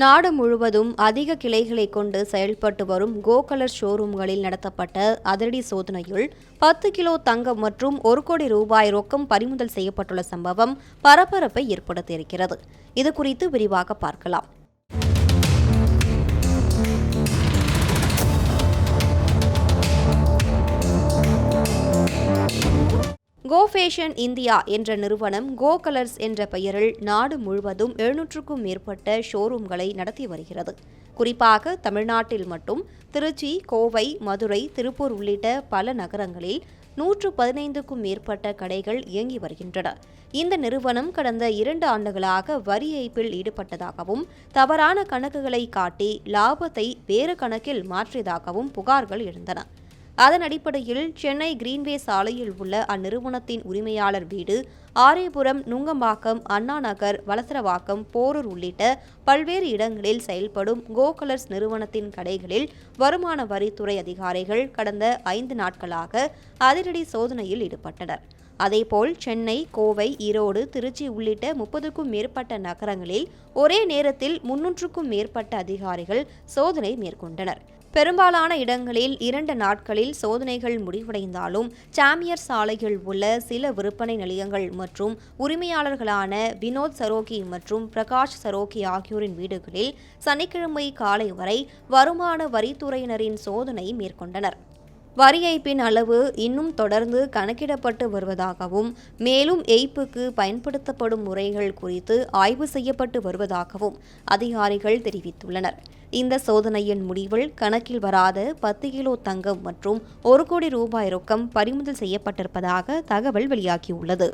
நாடு முழுவதும் அதிக கிளைகளை கொண்டு செயல்பட்டு வரும் கோகலர் ஷோரூம்களில் நடத்தப்பட்ட அதிரடி சோதனையில் பத்து கிலோ தங்கம் மற்றும் ஒரு கோடி ரூபாய் ரொக்கம் பறிமுதல் செய்யப்பட்டுள்ள சம்பவம் பரபரப்பை ஏற்படுத்தியிருக்கிறது. இது குறித்து விரிவாக பார்க்கலாம். கோ ஃபேஷன் இந்தியா என்ற நிறுவனம் கோ கலர்ஸ் என்ற பெயரில் நாடு முழுவதும் எழுநூற்றுக்கும் மேற்பட்ட ஷோரூம்களை நடத்தி வருகிறது. குறிப்பாக தமிழ்நாட்டில் மட்டும் திருச்சி கோவை மதுரை திருப்பூர் உள்ளிட்ட பல நகரங்களில் நூற்று பதினைந்துக்கும் மேற்பட்ட கடைகள் இயங்கி வருகின்றன. இந்த நிறுவனம் கடந்த இரண்டு ஆண்டுகளாக வரி ஏய்ப்பில் ஈடுபட்டதாகவும் தவறான கணக்குகளை காட்டி லாபத்தை வேறு கணக்கில் மாற்றியதாகவும் புகார்கள் எழுந்தன. அதன் அடிப்படையில் சென்னை கிரீன்வே சாலையில் உள்ள அந்நிறுவனத்தின் உரிமையாளர் வீடு ஆரியபுரம் நுங்கம்பாக்கம் அண்ணா நகர் வலசரவாக்கம் போரூர் உள்ளிட்ட பல்வேறு இடங்களில் செயல்படும் கோ கலர்ஸ் நிறுவனத்தின் கடைகளில் வருமான வரித்துறை அதிகாரிகள் கடந்த ஐந்து நாட்களாக அதிரடி சோதனையில் ஈடுபட்டனர். அதேபோல் சென்னை கோவை ஈரோடு திருச்சி உள்ளிட்ட முப்பதுக்கும் மேற்பட்ட நகரங்களில் ஒரே நேரத்தில் முன்னூற்றுக்கும் மேற்பட்ட அதிகாரிகள் சோதனை மேற்கொண்டனர். பெரும்பாலான இடங்களில் இரண்டு நாட்களில் சோதனைகள் முடிவடைந்தாலும் சாமியர் சாலையில் உள்ள சில விற்பனை நிலையங்கள் மற்றும் உரிமையாளர்களான வினோத் சரோகி மற்றும் பிரகாஷ் சரோகி ஆகியோரின் வீடுகளில் சனிக்கிழமை காலை வரை வருமான வரித்துறையினரின் சோதனை மேற்கொண்டனர். வரி ஏய்ப்பின் அளவு இன்னும் தொடர்ந்து கணக்கிடப்பட்டு வருவதாகவும் மேலும் ஏய்ப்புக்கு பயன்படுத்தப்படும் முறைகள் குறித்து ஆய்வு செய்யப்பட்டு வருவதாகவும் அதிகாரிகள் தெரிவித்துள்ளனர். இந்த சோதனையின் முடிவில் கணக்கில் வராத பத்து கிலோ தங்கம் மற்றும் ஒரு கோடி ரூபாய் ரொக்கம் பறிமுதல் செய்யப்பட்டிருப்பதாக தகவல் வெளியாகியுள்ளது.